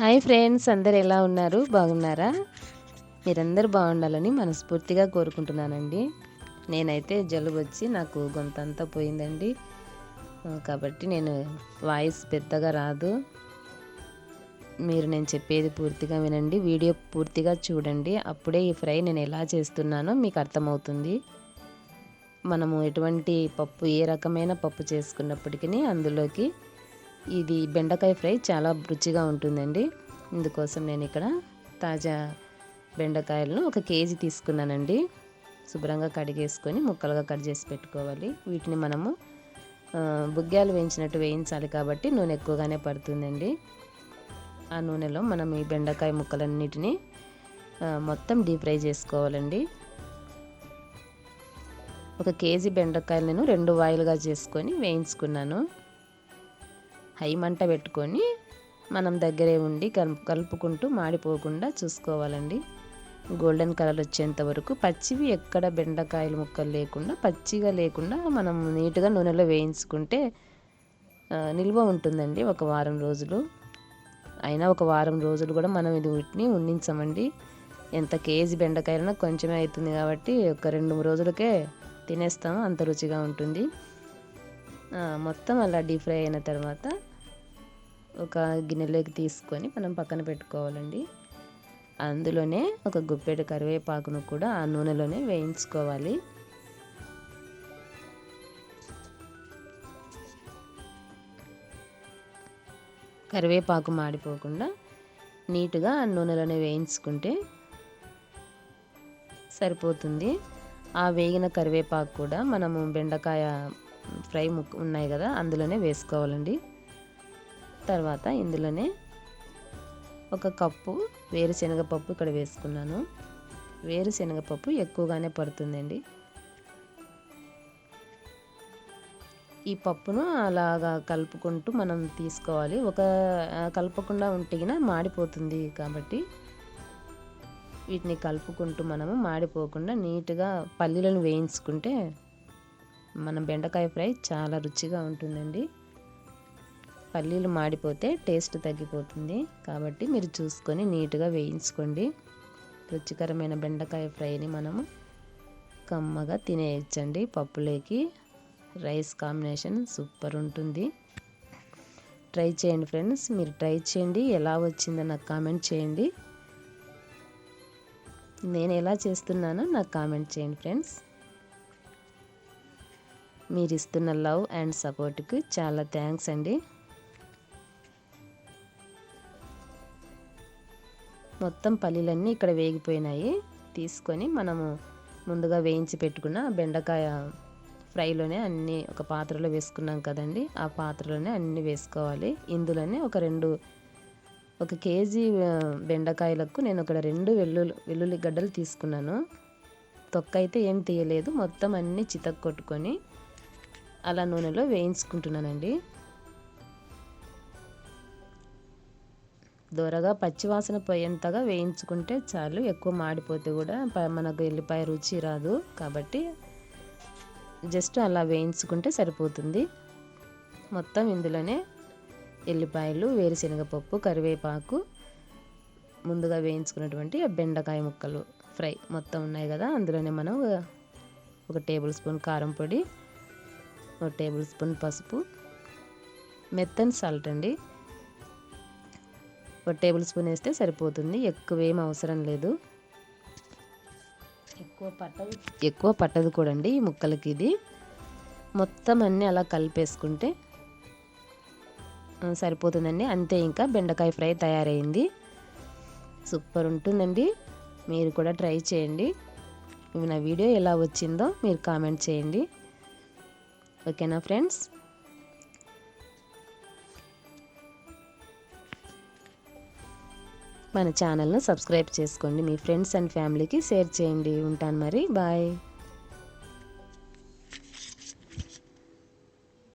Hi friends అందరు ఎలా ఉన్నారు? బాగున్నారా? మీరందరూ బాగుండాలని మనస్ఫూర్తిగా కోరుకుంటున్నానండి. నేనైతే జలుబు వచ్చి నాకు గొంతంతా పోయిందండి. కాబట్టి నేను వాయిస్ పెద్దగా రాదు. మీరు నేను చెప్పేది పూర్తిగా వినండి. వీడియో పూర్తిగా చూడండి. అప్పుడే ఈ ఫ్రై నేను ఎలా చేస్తున్నానో మీకు అర్థమవుతుంది. మనము ఎటువంటి పప్పు ఏ రకమైన పప్పు చేసుకున్నప్పటికీ అందులోకి ఇది బెండకాయ ఫ్రై చాలా రుచిగా ఉంటుందండి. ఇందుకోసం నేను ఇక్కడ తాజా బెండకాయలను ఒక కేజీ తీసుకున్నానండి. శుభ్రంగా కడిగేసుకొని ముక్కలుగా కట్ చేసి పెట్టుకోవాలి. వీటిని మనము బుగ్గాలు వేయించినట్టు వేయించాలి కాబట్టి నూనె ఎక్కువగానే పడుతుందండి. ఆ నూనెలో మనం ఈ బెండకాయ ముక్కలన్నిటిని మొత్తం డీప్ ఫ్రై చేసుకోవాలండి. ఒక కేజీ బెండకాయలు నేను రెండు వాయిలుగా చేసుకొని వేయించుకున్నాను. హై మంట పెట్టుకొని మనం దగ్గరే ఉండి కలుపుకుంటూ మాడిపోకుండా చూసుకోవాలండి. గోల్డెన్ కలర్ వచ్చేంత వరకు పచ్చివి ఎక్కడ బెండకాయలు ముక్కలు లేకుండా పచ్చిగా లేకుండా మనం నీట్గా నూనెలో వేయించుకుంటే నిల్వ ఉంటుందండి ఒక వారం రోజులు. అయినా ఒక వారం రోజులు కూడా మనం ఇది వీటిని ఉండించమండి. ఎంత కేజీ బెండకాయలన్నా కొంచెమే అవుతుంది కాబట్టి ఒక రెండు రోజులకే తినేస్తాము అంత రుచిగా ఉంటుంది. మొత్తం అలా డీప్ ఫ్రై అయిన తర్వాత ఒక గిన్నెలోకి తీసుకొని మనం పక్కన పెట్టుకోవాలండి. అందులోనే ఒక గుప్పెడు కరివేపాకును కూడా ఆ నూనెలోనే వేయించుకోవాలి. కరివేపాకు మాడిపోకుండా నీట్గా ఆ నూనెలోనే వేయించుకుంటే సరిపోతుంది. ఆ వేగిన కరివేపాకు కూడా మనము బెండకాయ ఫ్రై ముక్ ఉన్నాయి కదా అందులోనే వేసుకోవాలండి. తర్వాత ఇందులోనే ఒక కప్పు వేరుశనగపప్పు ఇక్కడ వేసుకున్నాను. వేరుశనగపప్పు ఎక్కువగానే పడుతుందండి. ఈ పప్పును అలాగా కలుపుకుంటూ మనం తీసుకోవాలి. ఒక కలపకుండా ఉంటే మాడిపోతుంది కాబట్టి వీటిని కలుపుకుంటూ మనము మాడిపోకుండా నీట్గా పల్లీలను వేయించుకుంటే మన బెండకాయ ఫ్రై చాలా రుచిగా ఉంటుందండి. పల్లీలు మాడిపోతే టేస్ట్ తగ్గిపోతుంది. కాబట్టి మీరు చూసుకొని నీట్గా వేయించుకోండి. రుచికరమైన బెండకాయ ఫ్రైని మనము కమ్మగా తినేయచ్చండి. పప్పులేకి రైస్ కాంబినేషన్ సూపర్ ఉంటుంది. ట్రై చేయండి ఫ్రెండ్స్. మీరు ట్రై చేయండి. ఎలా వచ్చిందో నాకు కామెంట్ చేయండి. నేను ఎలా చేస్తున్నానో నాకు కామెంట్ చేయండి ఫ్రెండ్స్. మీరు ఇస్తున్న లవ్ అండ్ సపోర్ట్కి చాలా థ్యాంక్స్ అండి. మొత్తం పల్లీలన్నీ ఇక్కడ వేగిపోయినాయి. తీసుకొని మనము ముందుగా వేయించి పెట్టుకున్న బెండకాయ ఫ్రైలోనే అన్నీ ఒక పాత్రలో వేసుకున్నాం కదండి. ఆ పాత్రలోనే అన్నీ వేసుకోవాలి. ఇందులోనే ఒక రెండు ఒక కేజీ బెండకాయలకు నేను ఒక రెండు వెల్లుల్లి వెల్లుల్లి గడ్డలు తీసుకున్నాను. తొక్క అయితే ఏం తీయలేదు. మొత్తం అన్నీ చితక్ కొట్టుకొని అలా నూనెలో వేయించుకుంటున్నానండి. దూరగా పచ్చివాసన పోయేంతగా వేయించుకుంటే చాలు ఎక్కువ మాడిపోతే కూడా మనకు ఎల్లిపాయ రుచి రాదు. కాబట్టి జస్ట్ అలా వేయించుకుంటే సరిపోతుంది. మొత్తం ఇందులోనే ఎల్లిపాయలు వేరుశనగపప్పు కరివేపాకు ముందుగా వేయించుకున్నటువంటి బెండకాయ ముక్కలు ఫ్రై మొత్తం ఉన్నాయి కదా. అందులోనే మనం ఒక టేబుల్ స్పూన్ కారం పొడి ఒక టేబుల్ స్పూన్ పసుపు మెత్తని సాల్ట్ అండి. ఒక టేబుల్ స్పూన్ వేస్తే సరిపోతుంది. ఎక్కువ ఏం అవసరం లేదు. ఎక్కువ పట్టదు. ఎక్కువ పట్టదు కూడా అండి ఈ ముక్కలకి ఇది. మొత్తం అన్నీ అలా కలిపేసుకుంటే సరిపోతుందండి. అంతే ఇంకా బెండకాయ ఫ్రై తయారైంది. సూపర్ ఉంటుందండి. మీరు కూడా ట్రై చేయండి. నా వీడియో ఎలా వచ్చిందో మీరు కామెంట్ చేయండి. ఓకేనా ఫ్రెండ్స్? మన ఛానల్ను సబ్స్క్రైబ్ చేసుకోండి. మీ ఫ్రెండ్స్ అండ్ ఫ్యామిలీకి షేర్ చేయండి. ఉంటాను మరి. బాయ్